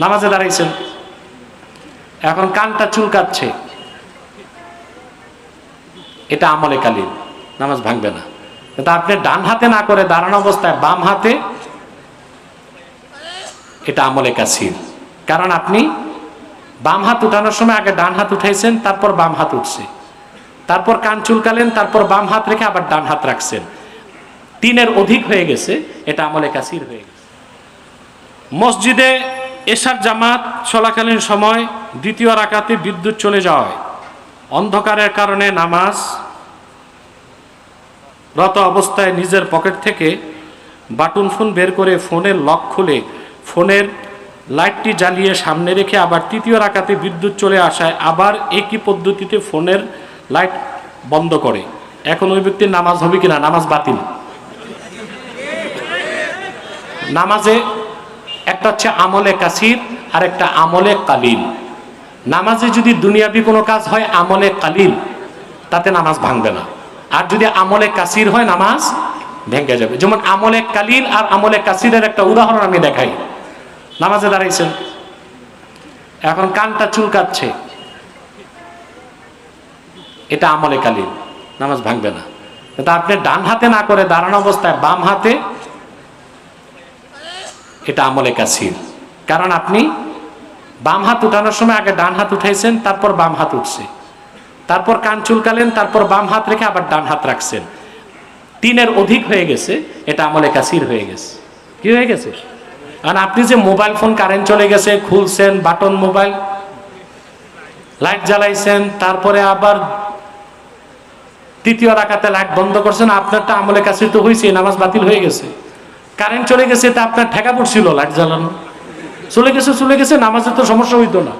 নামাজে দাঁড়াইছেন। এখন কানটা চুলকাচ্ছে। এটা আমলে কালীন নামাজ ভাঙবে না। কিন্তু আপনি ডান হাতে না করে দাঁড়ানো অবস্থায় বাম হাতে, এটা আমলে কাসির। কারণ আপনি বাম হাত উঠানোর সময় আগে ডান হাত উঠাইছেন, তারপর বাম হাত উঠছে। তারপর কান চুলকালেন, তারপর বাম হাত রেখে আবার ডান হাত রাখছেন। তিনের অধিক হয়ে গেছে, এটা আমলে কাসির হয়ে গেছে। মসজিদে এশার জামাত চলাকালীন সময় দ্বিতীয় রাকাতে বিদ্যুৎ চলে যাওয়ায় অন্ধকারের কারণে নামাজ রত অবস্থায় নিজের পকেট থেকে বাটন ফোন বের করে ফোনের লক খুলে ফোনের লাইটটি জ্বালিয়ে সামনে রেখে আবার তৃতীয় রাকাতে বিদ্যুৎ চলে আসায় আবার একই পদ্ধতিতে ফোনের লাইট বন্ধ করে। এখন ওই ব্যক্তির নামাজ হবে কিনা? নামাজ বাতিল। নামাজে একটা হচ্ছে আমলে কাসির আর একটা আমলে কালিল। নামাজে যদি দুনিয়াবি কোনো কাজ হয়, আমলে কালিল, তাতে নামাজ ভাঙবে না। আর যদি আমলে কাসির হয়, নামাজ ভেঙে যাবে। যেমন আমলে কালিল আর আমলে কাসিরের একটা উদাহরণ আমি দেখাই। নামাজে দাঁড়াইছেন। এখন কানটা চুলকাচ্ছে। এটা আমলে কালিল, নামাজ ভাঙবে না। কিন্তু আপনি ডান হাতে না করে দাঁড়ানো অবস্থায় বাম হাতে এটা আমলে কাসির। কারণ আপনি বাম হাত উঠানোর সময় আগে ডান হাত উঠাইছেন, তারপর বাম হাত উঠছে। তারপর কান চুলকালেন, তারপর বাম হাত রেখে আবার ডান হাত রাখছেন। তিনের অধিক হয়ে গেছে, এটা আমলে কাসির হয়ে গেছে। কি হয়ে গেছে? কারণ আপনি যে মোবাইল ফোন কারেন্ট চলে গেছে, খুলছেন, বাটন মোবাইল, লাইট জ্বালাইছেন, তারপরে আবার তৃতীয় রাখাতে লাইট বন্ধ করছেন, আপনারটা আমলে কাসির তো হয়েছে নামাজ বাতিল হয়ে গেছে। কারেন্ট চলে গেছে তা আপনার ঠেকা পড়ছিল লাইট জ্বালানো। চলে গেছে চলে গেছে, নামাজের তো সমস্যা হইতো না।